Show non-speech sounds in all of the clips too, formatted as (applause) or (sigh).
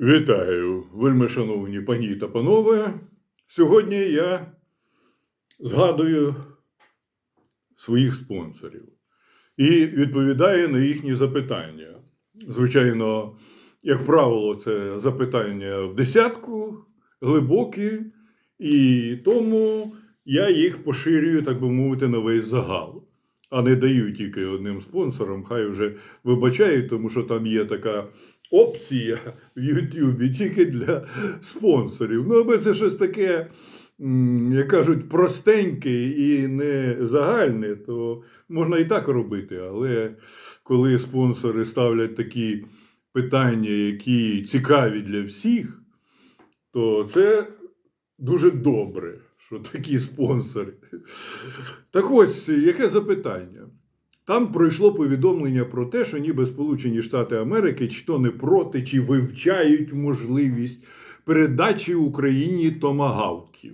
Вітаю, вельми шановні пані та панове. Сьогодні я згадую своїх спонсорів і відповідаю на їхні запитання. Звичайно, як правило, це запитання в десятку, глибокі, і тому я їх поширюю, так би мовити, на весь загал. А не даю тільки одним спонсорам, хай вже вибачають, тому що там є така опція в Ютубі тільки для спонсорів. Ну, аби це щось таке, як кажуть, простеньке і не загальне, то можна і так робити. Але коли спонсори ставлять такі питання, які цікаві для всіх, то це дуже добре, що такі спонсори. Так ось, яке запитання? Там пройшло повідомлення про те, що ніби Сполучені Штати Америки чи то не проти, чи вивчають можливість передачі Україні томагавків.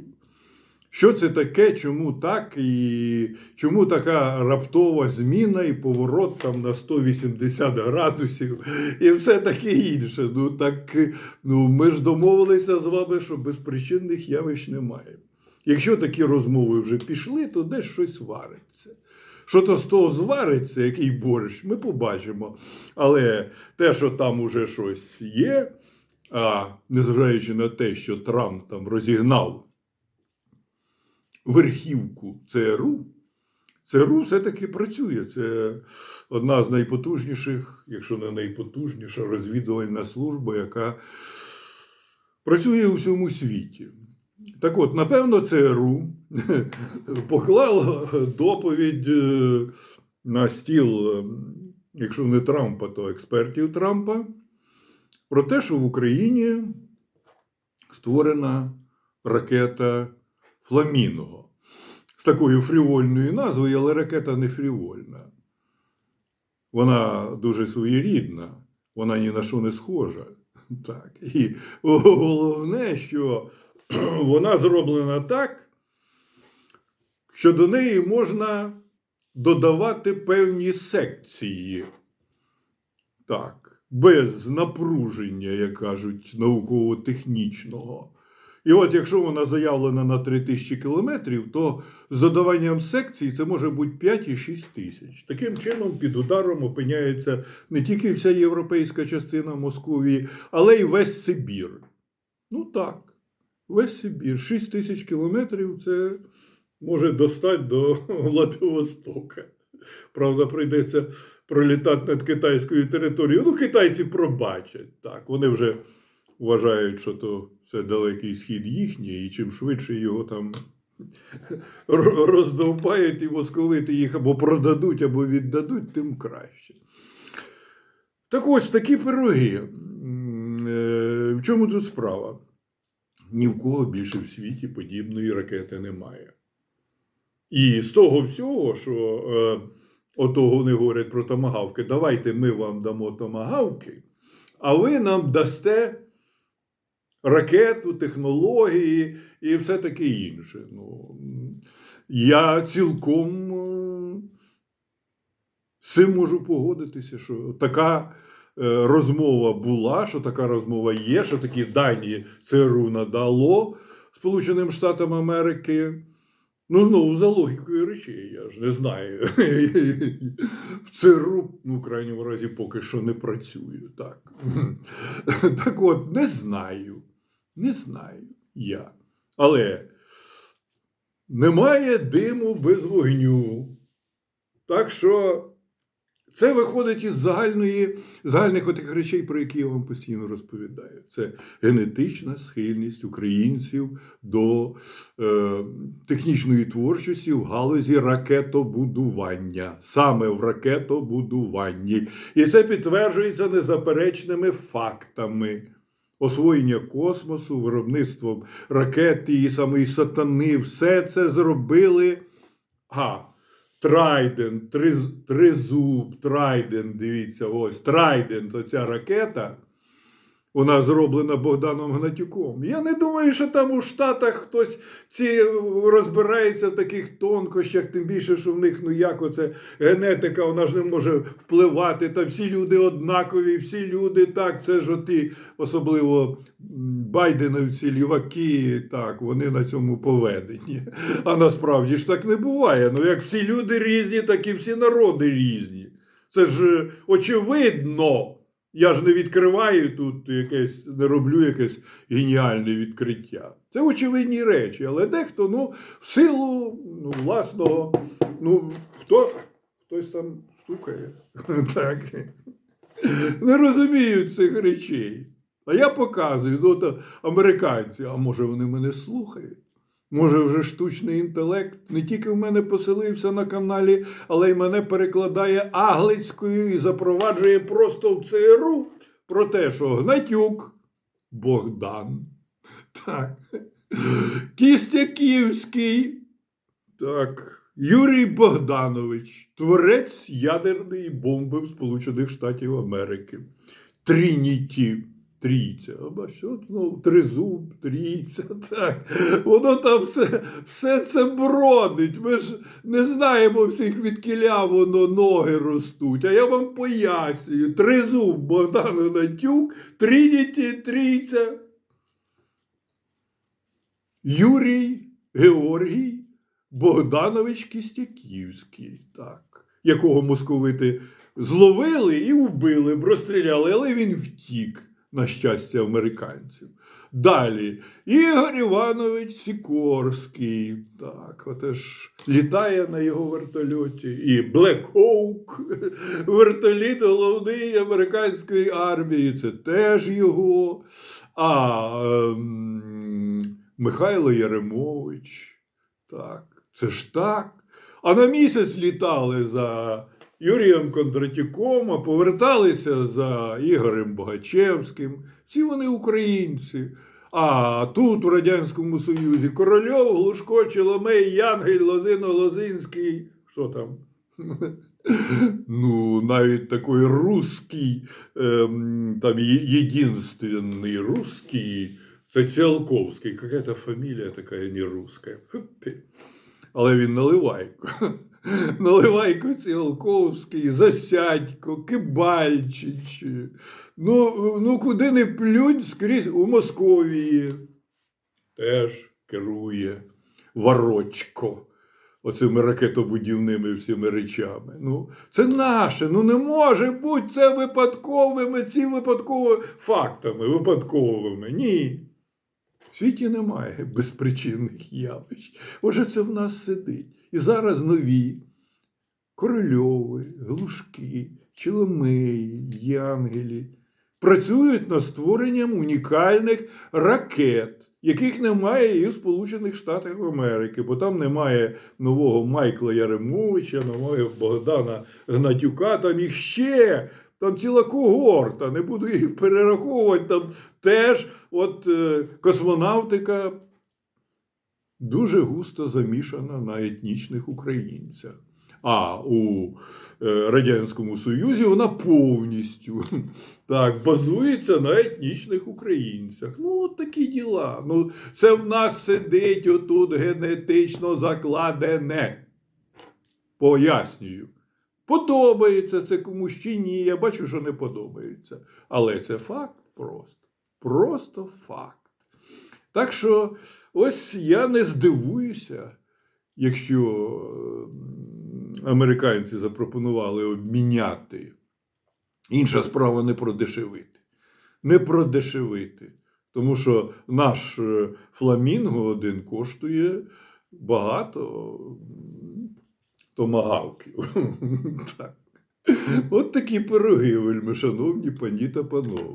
Що це таке, чому так, і чому така раптова зміна і поворот там на 180 градусів і все таке інше. Ну так ну, ми ж домовилися з вами, що безпричинних явищ немає. Якщо такі розмови вже пішли, то десь щось вариться. Що то з того звариться, який борщ, ми побачимо. Але те, що там уже щось є, а незважаючи на те, що Трамп там розігнав верхівку ЦРУ, ЦРУ все-таки працює. Це одна з найпотужніших, якщо не найпотужніша, розвідувальна служба, яка працює у всьому світі. Так от, напевно, ЦРУ поклало доповідь е, на стіл, е, якщо не Трампа, то експертів Трампа, про те, що в Україні створена ракета Фламінго з такою фрівольною назвою, але ракета не фрівольна. Вона дуже своєрідна, вона ні на що не схожа. Так. І головне, що (clears throat) вона зроблена так, що до неї можна додавати певні секції. Так, без напруження, як кажуть, науково-технічного. І от якщо вона заявлена на 3000 кілометрів, то з додаванням секцій це може бути 5 і 6 тисяч. Таким чином, під ударом опиняється не тільки вся європейська частина Московії, але й весь Сибір. Ну так, весь Сибір. 6 тисяч кілометрів це може достати до (laughs) Владивостока. Правда, прийдеться пролітати над китайською територією. Ну, китайці пробачать. Так, вони вже вважають, що то це далекий схід їхній, і чим швидше його там (laughs) роздовбають і московити їх або продадуть, або віддадуть, тим краще. Так ось такі пироги. Е, В чому тут справа? Ні в кого більше в світі подібної ракети немає. І з того всього, що е, отого вони говорять про томагавки, давайте ми вам дамо томагавки, а ви нам дасте ракету, технології і все таке інше. Ну, я цілком е, з цим можу погодитися, що така е, розмова була, що така розмова є, що такі дані ЦРУ надало Сполученим Штатам Америки. Ну, знову за логікою речей, я ж не знаю. (laughs) В ЦРУ, ну, в крайньому разі, поки що не працюю. Так, (laughs) так от, не знаю. Не знаю я. Але немає диму без вогню. Так що це виходить із загальної, загальних отих речей, про які я вам постійно розповідаю. Це генетична схильність українців до е, технічної творчості в галузі ракетобудування, саме в ракетобудуванні. І це підтверджується незаперечними фактами. Освоєння космосу, виробництвом ракет і самої сатани, все це зробили. А, Трайдент, триз- тризуб, Трайден, дивіться, ось Трайдент, оця ракета. Вона зроблена Богданом Гнатюком. Я не думаю, що там у Штатах хтось ці розбирається в таких тонкощах, тим більше, що в них ну як оце генетика, вона ж не може впливати. Та всі люди однакові, всі люди так. Це ж оті, особливо м, байденівці, ліваки, так, вони на цьому поведені. А насправді ж так не буває. Ну як всі люди різні, так і всі народи різні. Це ж е, очевидно. Я ж не відкриваю тут якесь, не роблю якесь геніальне відкриття. Це очевидні речі, але дехто, ну, в силу ну, власного, ну, хто, хтось там стукає. (laughs) Так. Не розуміють цих речей. А я показую, ну, то американці, а може вони мене слухають? Може, вже штучний інтелект не тільки в мене поселився на каналі, але й мене перекладає аглицькою і запроваджує просто в ЦРУ про те, що Гнатюк Богдан. Так. Кістяківський. Так. Юрій Богданович, творець ядерної бомби в Сполучених Штатів Америки. Трініті. Трійця. А бачите, знову тризуб, трійця. (laughs) Так. Воно там все, все це бродить. Ми ж не знаємо всіх відкіля воно ноги ростуть. А я вам пояснюю. Тризуб Богдан Гнатюк, Трініті, трійця. Юрій Георгій Богданович Кістяківський, так, якого московити зловили і вбили, розстріляли, але він втік, на щастя, американців. Далі Ігор Іванович Сікорський, так, отож літає на його вертольоті. І Блек Хоук, (laughs) вертоліт головний американської армії, це теж його. А ем, Михайло Яремович, так, це ж так. А на місяць літали за Юрієм Кондратюком, а поверталися за Ігорем Богачевським. Всі вони українці. А тут, у Радянському Союзі, Корольов, Глушко, Челомей, Янгель, Лозино, Лозинський. Що там? (laughs) Ну, навіть такий русський, ем, там єдинственний русський, це Ціолковський. Какая-то фамілія така не русська. Але він наливайко. (laughs) Наливайко Ціолковський, Засядько, Кибальчич. Ну, ну, куди не плюнь скрізь у Московії. Теж керує Варочко оцими ракетобудівними всіми речами. Ну, це наше. Ну не може бути це випадковими, ці випадковими фактами, випадковими. Ні. В світі немає безпричинних явищ. Отже, це в нас сидить. І зараз нові Корольови, Глушки, Челомеї, Янгелі працюють над створенням унікальних ракет, яких немає і в Сполучених Штатах Америки, бо там немає нового Майкла Яремовича, немає Богдана Гнатюка, там їх ще. Там ціла когорта, не буду їх перераховувати. Там теж от е, космонавтика дуже густо замішана на етнічних українцях. А у е, Радянському Союзі вона повністю (laughs) так, базується на етнічних українцях. Ну, от такі діла. Ну, це в нас сидить отут генетично закладене. Пояснюю. Подобається це комусь чи ні. Я бачу, що не подобається. Але це факт просто. Просто факт. Так що ось я не здивуюся, якщо американці запропонували обміняти. Інша справа не продешевити. Не продешевити. Тому що наш е, фламінго один коштує багато томагавків. (laughs) От такі пироги, вельми шановні пані та панове.